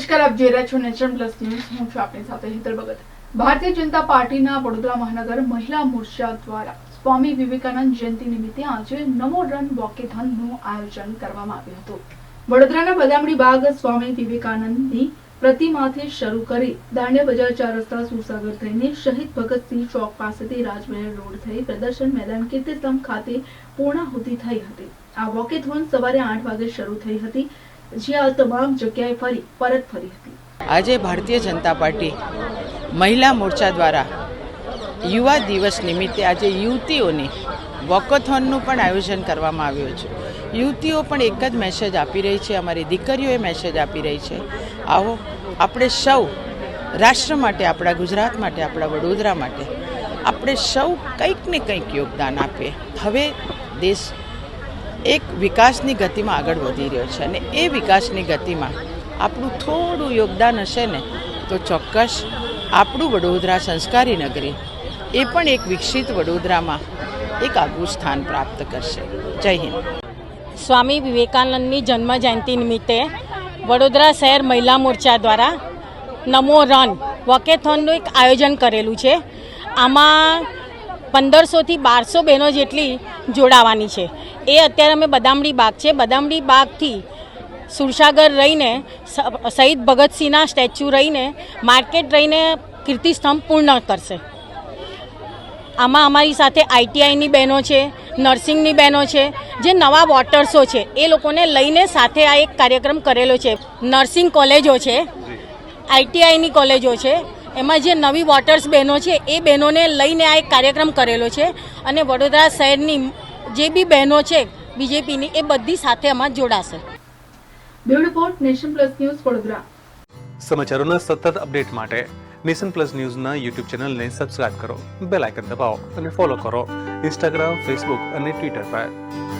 નમસ્કાર, આપ જોઈ રહ્યા છો નેશન પ્લસ ન્યૂઝ. હું છું આપની સાથે હિતલ ભગત. ભારતીય જનતા પાર્ટીના વડોદરા મહાનગર મહિલા મોરચા દ્વારા સ્વામી વિવેકાનંદ જયંતિ નિમિત્તે આજે નમો રન વોકેથોનનું આયોજન કરવામાં આવ્યું હતું. વડોદરાના બદામડી બાગ સ્વામી વિવેકાનંદની પ્રતિમાથી શરૂ કરી દાંડિયા બજાર ચાર રસ્તા સુરસાગર થઈને શહીદ ભગતસિંહ ચોક પાસેથી રાજમહેલ રોડ થઈ પ્રદર્શન મેદાન કીર્તિસ્તંભ ખાતે પૂર્ણાહુતિ થઈ હતી. આ વોકેથોન સવારે આઠ વાગે શરૂ થઈ હતી. જ્યાં તમામ જગ્યાએ ફરી, પરત ફરી હતી. આજે ભારતીય જનતા પાર્ટી મહિલા મોરચા દ્વારા યુવા દિવસ નિમિત્તે આજે યુવતીઓની વોકોથોનનું પણ આયોજન કરવામાં આવ્યું છે. યુવતીઓ પણ એક જ મેસેજ આપી રહી છે, અમારી દીકરીઓએ મેસેજ આપી રહી છે. આવો, આપણે સૌ રાષ્ટ્ર માટે, આપણા ગુજરાત માટે, આપણા વડોદરા માટે, આપણે સૌ કંઈક ને કંઈક યોગદાન આપીએ. હવે દેશ એક વિકાસની ગતિમાં આગળ વધી રહ્યો છે અને એ વિકાસની ગતિમાં આપણું થોડું યોગદાન હશે ને, તો ચોક્કસ આપણું વડોદરા સંસ્કારી નગરી એ પણ એક વિકસિત વડોદરામાં એક આગવું સ્થાન પ્રાપ્ત કરશે. જય હિન્દ. સ્વામી વિવેકાનંદની જન્મ જયંતિ નિમિત્તે વડોદરા શહેર મહિલા મોરચા દ્વારા નમો રન વોકેથોનનું એક આયોજન કરેલું છે. આમાં પંદરસોથી બારસો બહેનો જેટલી જોડાવાની છે. એ અત્યારે અમે બદામડી બાગ છે. બદામડી બાગથી સુરસાગર રહીને શહીદ ભગતસિંહના સ્ટેચ્યુ રહીને, માર્કેટ રહીને કીર્તિસ્તંભ પૂર્ણ કરશે. આમાં અમારી સાથે આઈટીઆઈની બહેનો છે, નર્સિંગની બહેનો છે, જે નવા વોટર્સો છે, એ લોકોને લઈને સાથે આ એક કાર્યક્રમ કરેલો છે. નર્સિંગ કોલેજો છે આઈટીઆઈની કોલેજો છે. એમાં જે નવી વોટર્સ બહેનો છે, એ બહેનોને લઈને આ એક કાર્યક્રમ કરેલો છે અને વડોદરા શહેરની જે બી બહેનો છે બીજેપીની એ બધી સાથે આમાં જોડાશે. Bureau report nation plus news Vadodara. સમાચારોના સતત અપડેટ માટે નેશન પ્લસ ન્યૂઝના યુટ્યુબ ચેનલને સબસ્ક્રાઇબ કરો બેલ આઇકન દબાવો અને ફોલો કરો ઇન્સ્ટાગ્રામ ફેસબુક અને ટ્વિટર પર.